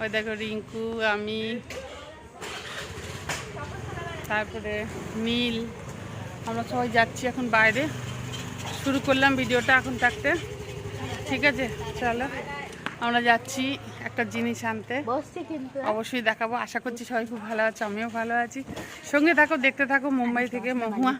ওই দেখো রিঙ্কু আমি তারপরে নীল আমরা সবাই যাচ্ছি এখন বাইরে। শুরু করলাম ভিডিওটা এখন থাকতে। ঠিক আছে চলো। আমরা যাচ্ছি একটা জিনিস আনতে। অবশ্যই দেখাবো। আশা করছি সবাই খুব ভালো আছে আমিও ভালো আছি। সঙ্গে থাকো দেখতে থাকো মুম্বাই থেকে। মহুয়া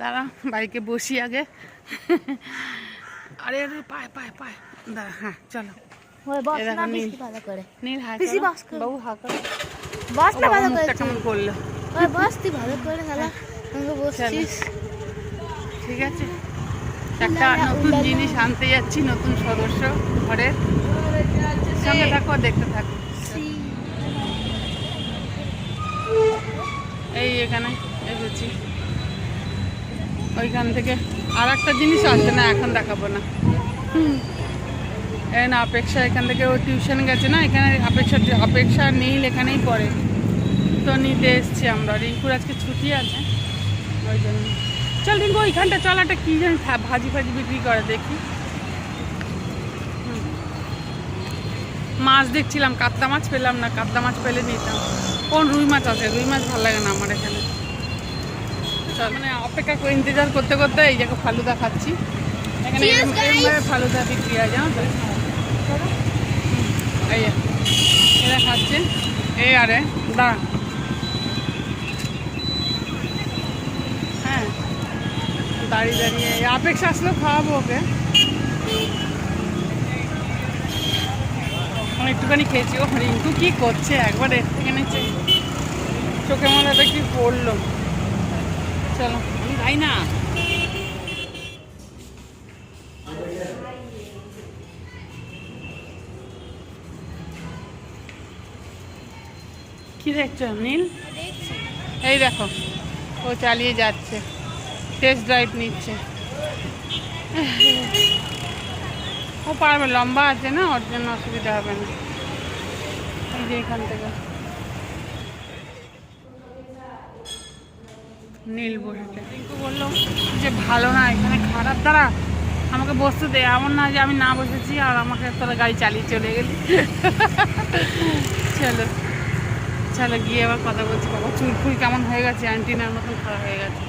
দাঁড়া বাইকে বসি আগে। আরে আরে পায় পায় পায়। দাঁড়া হ্যাঁ চলো। ঠিক আছে। একটা নতুন জিনিস আনতে যাচ্ছি নতুন সদস্য ঘরের। সঙ্গে থাকো দেখতে থাকো। এই এখানে এসেছি ওইখান থেকে আর একটা জিনিস আছে না এখন দেখাবো না। হুম। এই না অপেক্ষা এখান থেকে ও টিউশন গেছে না? এখানে অপেক্ষা অপেক্ষা নীল এখানেই পড়ে। তো নিতে এসছি আমরা। রিঙ্কুর আজকে ছুটি আছে। ওই জন্য। চল রিঙ্কু ওইখানটা চল একটা কী জানি ভাজি ফাজি বিক্রি করে দেখি। মাছ দেখছিলাম কাতলা মাছ পেলাম না কাতলা মাছ পেলে নিতাম। কোন রুই মাছ আছে? রুই মাছ ভালো লাগে না আমার এখানে। চল। মানে অপেক্ষা করে ইন্তজার করতে করতে এই জায়গায় ফালুদা খাচ্ছি। এখানে ফালুদা বিক্রি হয় জানো তো? এই এরা খাচ্ছে। এই আরে দাঁড়া। হ্যাঁ দাঁড়িয়ে দাঁড়িয়ে, এই আপেক্ষা আসলেও খাওয়াবো ওকে। একটুখানি খেয়েছি। ও রিঙ্কু কি করছে? একবার এর থেকে নিচে। চোখের মধ্যে কি পড়ল। চলো, আমি যাই না। দেখছ নীল। এই দেখো, ও চালিয়ে যাচ্ছে টেস্ট ড্রাইভ নিচ্ছে। ও পারবে, লম্বা আছে না? ওর জন্য অসুবিধা হবে না। এই যে এখান থেকে। নীল বসেছে। বলল যে, ভালো না, এখানে খারাপ। দ্বারা আমাকে বসতে দে। এমন না যে, আমি না বসেছি আর আমাকে তোরা গাড়ি চালিয়ে চলে গেলি। চলো। চলো গিয়ে আবার কথা বলছি, বাবা, চুল ফুল কেমন হয়ে গেছে? অ্যান্টিনার মতন খারাপ হয়ে গেছে।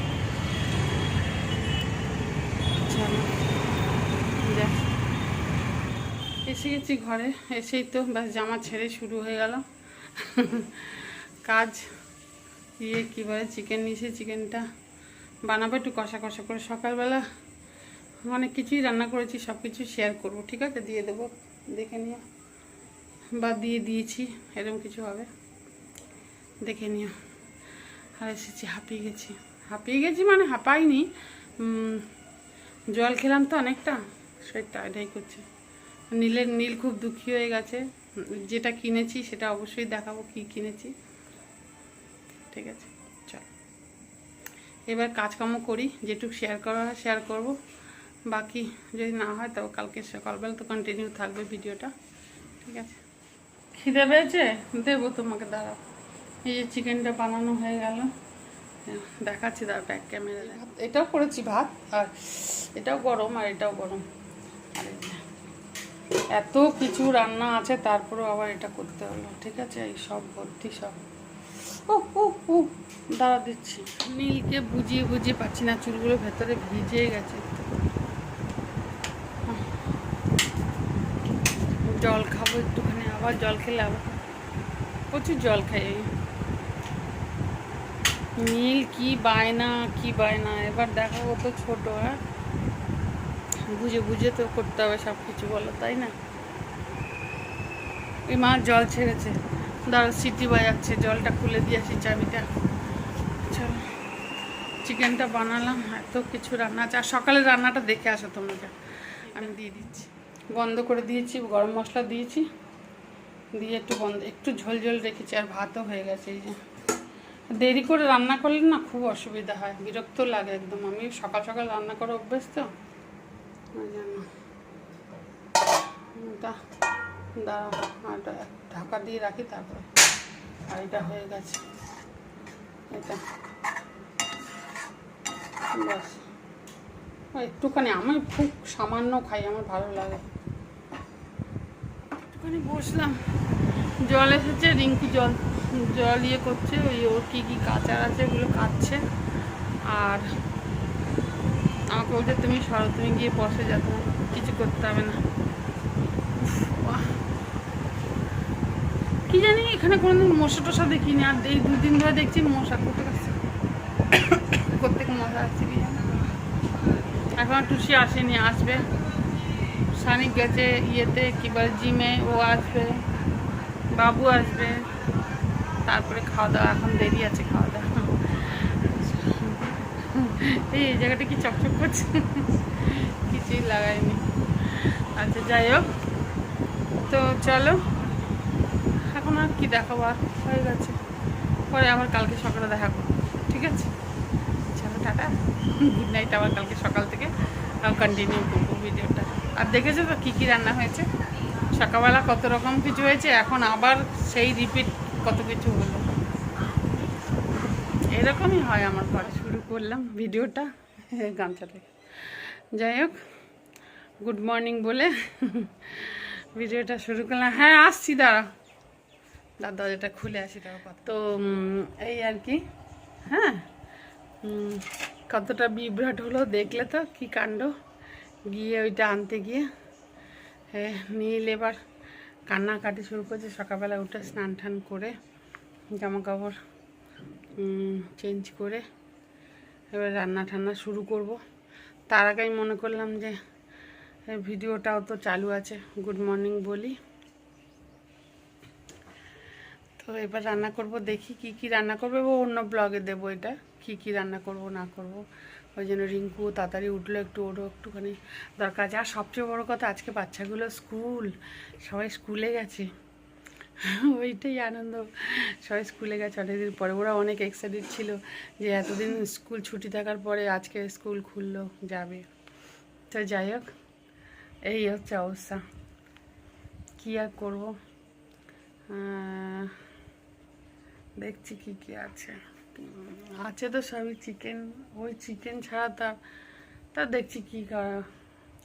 এসে গেছি ঘরে, এসেই তো, ব্যাস, জামা ছেড়ে শুরু হয়ে গেল। কাজ ইয়ে কী বলে, চিকেন নিয়েছি, চিকেনটা বানাবো একটু কষা কষা করে। সকালবেলা অনেক কিছুই রান্না করেছি সব কিছু শেয়ার করব, ঠিক আছে? দিয়ে দেবো, দেখে নিয়ে বা দিয়ে দিয়েছি এরকম কিছু হবে। দেখে নিও। আর এসেছি, হাঁপিয়ে গেছি। হাঁপিয়ে গেছি মানে হাঁপাইনি। জল খেলাম তো অনেকটা শরীরটা এটাই করছে। নীলের, নীল খুব দুঃখী হয়ে গেছে। যেটা কিনেছি সেটা অবশ্যই দেখাবো কি কিনেছি। ঠিক আছে, চল। এবার কাজকর্ম করি, যেটুকু শেয়ার করা হয় শেয়ার করব। বাকি যদি না হয় তবে কালকে সকালবেলা তো কন্টিনিউ থাকবে ভিডিওটা ঠিক আছে। খিদে পেয়েছে? দেবো তোমাকে, দাঁড়াও। এই যে চিকেনটা বানানো হয়ে গেল। দেখাচ্ছি দাঁড়া ব্যাক ক্যামেরা এটাও করেছি ভাত, আর এটাও গরম আর এটাও গরম। আর এত কিছু রান্না আছে, তারপরেও আবার এটা করতে হলো, ঠিক আছে? এই সব ভর্তি সব। ও ও ও দাঁড়া দিচ্ছি। নীলকে বুঝিয়ে বুঝিয়ে পাচ্ছি না, চুলগুলো ভেতরে ভিজে গেছে। জল খাব একটুখানি, আবার জল খেলে আবার প্রচুর জল খাই। নীল কি বায়না কি বায়না? এবার দেখাবো তো ছোট হ্যাঁ? বুঝে বুঝে তো করতে হবে সব কিছু বলো, তাই না? এই মা জল ছেড়েছে। দাঁড়া সিটি বাজাচ্ছে। জলটা খুলে দিয়ে আসি চাবিটা। চলো, চিকেনটা বানালাম, এত কিছু রান্না আছে। আর সকালে রান্নাটা দেখে আসো তোমাকে আমি দিয়ে দিচ্ছি। বন্ধ করে দিয়েছি, গরম মশলা দিয়েছি। দিয়ে একটু বন্ধ, একটু ঝোল ঝোল রেখেছি, আর ভাতও হয়ে গেছে, এই যে। দেরি করে রান্না করলে না খুব অসুবিধা হয়। বিরক্ত লাগে একদম। আমি সকাল সকাল রান্না করে অভ্যেস তো। ওই জন্য। তা দাঁড়া। ঢাকা দিয়ে রাখি, তারপরে আর এটা হয়ে গেছে। এটা। বাস একটুখানি আমি খুব সামান্য খাই, আমার ভালো লাগে। একটুখানি বসলাম। জল এসেছে, রিঙ্কু জল। জল ইয়ে করছে, ওই ওর কী কী কাচার আছে ওগুলো কাটছে। আর আমাকে বলছে, তুমি সরো, তুমি গিয়ে বসে যাতে কিছু করতে হবে না। কি জানি, এখানে কোনোদিন মশা টশা দেখিনি, আর এই দুদিন ধরে দেখছি মশা কোথেকে আসছে কোথেকে মশা আসছে কি জানি। এখন টুসি আসেনি, আসবে। সানিক গেছে ইয়েতে, কি বলে, জিমে, ও আসবে, বাবু আসবে। তারপরে খাওয়া দাওয়া, এখন দেরি আছে খাওয়া দাওয়া। এই জায়গাটা কি চকচক করছে? কিছুই লাগাইনি। আচ্ছা যাই হোক। তো চলো, এখন আর কি দেখাবো? আর হয়ে গেছে। পরে আবার কালকে সকালে দেখা করব। ঠিক আছে? চলো, টাটা। গুড নাইট আবার কালকে সকাল থেকে। কন্টিনিউ করব ভিডিওটা আর দেখেছ তো কী কী রান্না হয়েছে? সকালবেলা কত রকম কিছু হয়েছে, এখন আবার সেই রিপিট কত কিছু হলো। এরকমই হয় আমার ঘরে। শুরু করলাম ভিডিওটা গামছা থেকে যাই হোক গুড মর্নিং বলে ভিডিওটা শুরু করলাম। হ্যাঁ আসছি, দাঁড়া। দাদা দরজাটা খুলে আসি তো এই আর কি হ্যাঁ কতটা বিভ্রাট হলো দেখলে তো, কি কাণ্ড। গিয়ে ওইটা আনতে গিয়ে হ্যাঁ নীল এবার। কান্নাকাটি শুরু করেছে সকালবেলা উঠে স্নান টান করে জামা কাপড় চেঞ্জ করে এবার রান্না ঠান্না শুরু করব। তার আগে আমি মনে করলাম যে ভিডিওটাও তো চালু আছে গুড মর্নিং বলি। তো এবার রান্না করব, দেখি কি কি রান্না করব এবং অন্য ব্লগে দেবো এটা। কি কি রান্না করব, না করব। ওই জন্য রিঙ্কু তাড়াতাড়ি উঠল, একটু ওরও একটুখানি দরকার আর সবচেয়ে বড় কথা, আজকে বাচ্চাগুলো স্কুল, সবাই স্কুলে গেছে। ওইটাই আনন্দ। সবাই স্কুলে গেছে, অনেকদিন পরে। ওরা অনেক এক্সাইটেড ছিল যে এতদিন স্কুল ছুটি থাকার পরে আজকে স্কুল খুললো, যাবে। তো যাই হোক, এই হচ্ছে অবস্থা। কী আর করব? দেখছি কি কি আছে। আছে তো সবই চিকেন ওই চিকেন ছাড়া তার তা দেখছি কি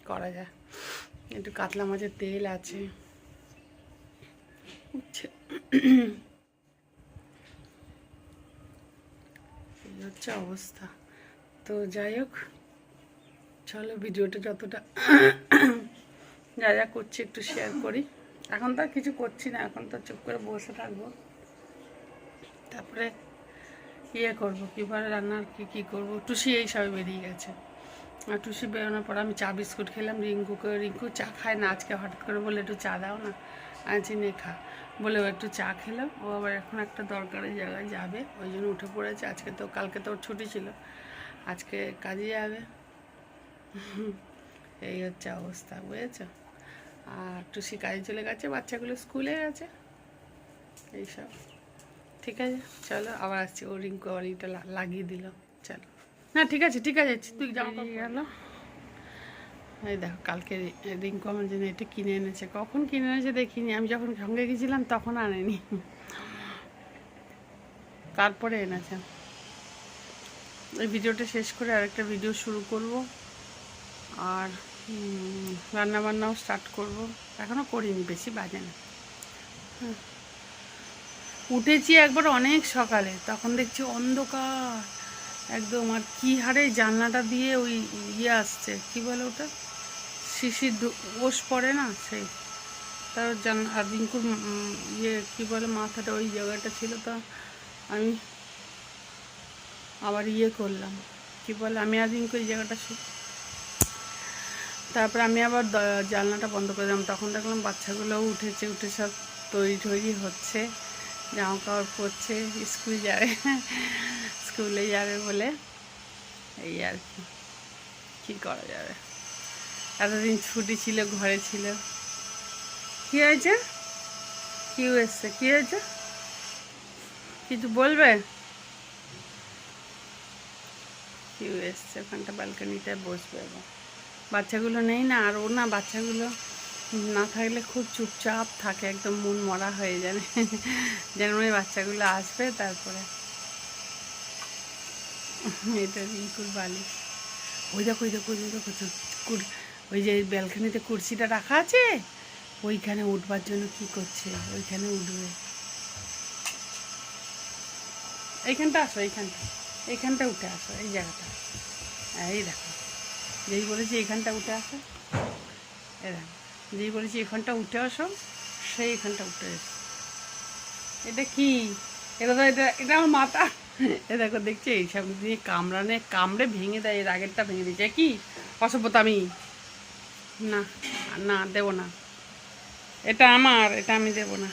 করা যায়। একটু কাতলা মাছের তেল আছে। হচ্ছে অবস্থা। তো যাই হোক, চলো ভিডিওটা যতটা, যা যা করছি একটু শেয়ার করি। এখন তো আর কিছু করছি না, এখন তো চুপ করে বসে থাকব। তারপরে ইয়ে করব? কীভাবে রান্নার কী কী করব? টুসি এই সবে বেরিয়ে গেছে। আর টুসি বেরোনোর পর আমি চা বিস্কুট খেলাম রিঙ্কুকে রিঙ্কু চা খায় না আজকে হঠাৎ করে বলে একটু চা দাও না। আনছি নে খা। বলে ও একটু চা খেলাম ও আবার এখন একটা দরকারি জায়গায় যাবে, ওই জন্য উঠে পড়েছে। আজকে তো, কালকে তো ওর ছুটি ছিল। আজকে কাজে যাবে। এই হচ্ছে অবস্থা, বুঝেছ? আর টুসি কাজে চলে গেছে, বাচ্চাগুলো স্কুলে গেছে। এইসব ঠিক আছে? চলো আবার আসছি। ও রিঙ্কু আবার এটা লাগিয়ে দিল। চলো। না ঠিক আছে ঠিক আছে তুই জামা গেল এই দেখো কালকে রি- রিঙ্কু আমার জন্য এটা কিনে এনেছে। কখন কিনে এনেছে দেখিনি। আমি যখন সঙ্গে গেছিলাম তখন আনেনি। তারপরে এনেছে। এই ভিডিওটা শেষ করে আরেকটা ভিডিও শুরু করব। আর রান্নাবান্নাও স্টার্ট করব। এখনও করিনি বেশি বাজে না। হ্যাঁ। উঠেছি একবার অনেক সকালে, তখন দেখছি অন্ধকার, একদম, আর কি হারে জানলাটা দিয়ে ওই ইয়ে আসছে, কি বলে ওটা? শিশির ওষ পড়ে না সেই, তার জান, আর রিঙ্কুর ইয়ে কী বলে মাথাটা ওই জায়গাটা ছিল, তা আমি আবার ইয়ে করলাম, কি বলে, আমি আর রিঙ্কু এই জায়গাটা শু- তারপর আমি আবার জানলাটা বন্ধ করে দিলাম, তখন দেখলাম বাচ্চাগুলোও উঠেছে, উঠে সব তৈরি হচ্ছে জামা কাপড় পরছে, স্কুল যাবে, স্কুলে যাবে বলে এই আর কি। কী করা যাবে? এতদিন ছুটি ছিল, ঘরে ছিল। কি হয়েছে? কি এসছে কি হয়েছে? কিছু বলবে? কেউ এসছে ওখানটা ব্যালকানিতে বসবে এবং বাচ্চাগুলো নেই না? আর ও না বাচ্চাগুলো? না থাকলে খুব চুপচাপ থাকে, একদম মন মরা হয়ে যাবে। যেন ওই বাচ্চাগুলো আসবে, তারপরে এটা রিঙ্কুর বালিশ ওই দেখো ওই দেখো ওই দেখো, ওই যে ব্যালকানিতে কুর্সিটা রাখা আছে, ওইখানে উঠবার জন্য কি করছে? ওইখানে উঠবে। এইখানটা আসো, এইখানটা এইখানটা উঠে আসো, এই জায়গাটা। এই দেখো, যেই বলেছি এইখানটা উঠে আসো। এ যেই বলেছি, এখানটা উঠে আসো, সেই এখানটা উঠে এসো। এটা কি? এটা তো, এটা এটা আমার মাথা। এ দেখো, দেখছি এইসব দিয়ে কামড়ানে, কামড়ে ভেঙে দেয়, এর আগেরটা ভেঙে দিয়েছে। এ অসভ্যতা আমি না না, দেবো না। এটা আমার, এটা আমি দেবো না।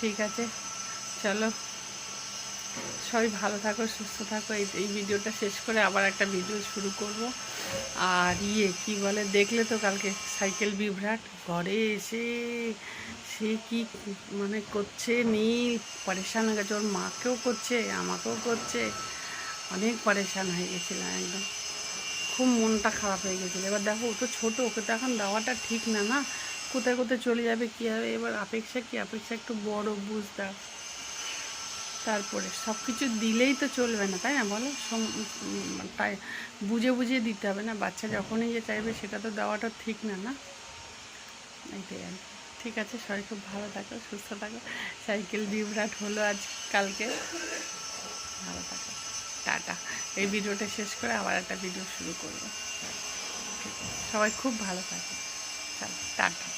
ঠিক আছে, চলো। সবাই ভালো থাকো, সুস্থ থাকো। এই এই ভিডিওটা শেষ করে আবার একটা ভিডিও শুরু করব। আর ইয়ে কি বলে, দেখলে তো কালকে সাইকেল বিভ্রাট। ঘরে এসে সে কি মানে করছে, নীল, পরেশান হয়ে গেছে। ওর মাকেও করছে, আমাকেও করছে। অনেক পরেশান হয়ে গেছিলাম একদম। খুব মনটা খারাপ হয়ে গেছিল। এবার দেখো, ও তো ছোটো, ওকে তো এখন দেওয়াটা ঠিক না না? কোথায় কোথায় চলে যাবে, কী হবে? এবার অপেক্ষা কি? অপেক্ষা একটু বড়, বুঝতে হবে। তারপরে সব কিছু দিলেই তো চলবে না, তাই না? বলো তাই বুঝে বুঝে দিতে হবে না। বাচ্চা যখনই যে চাইবে সেটা তো দেওয়াটা ঠিক না না? এইটাই আর ঠিক আছে, সবাই খুব ভালো থাকো, সুস্থ থাকো। সাইকেল বিভ্রাট হলো আজ, কালকে। ভালো থাকো। টাটা। এই ভিডিওটা শেষ করে আবার একটা ভিডিও শুরু করব। সবাই খুব ভালো থাকে। চলো, টাটা।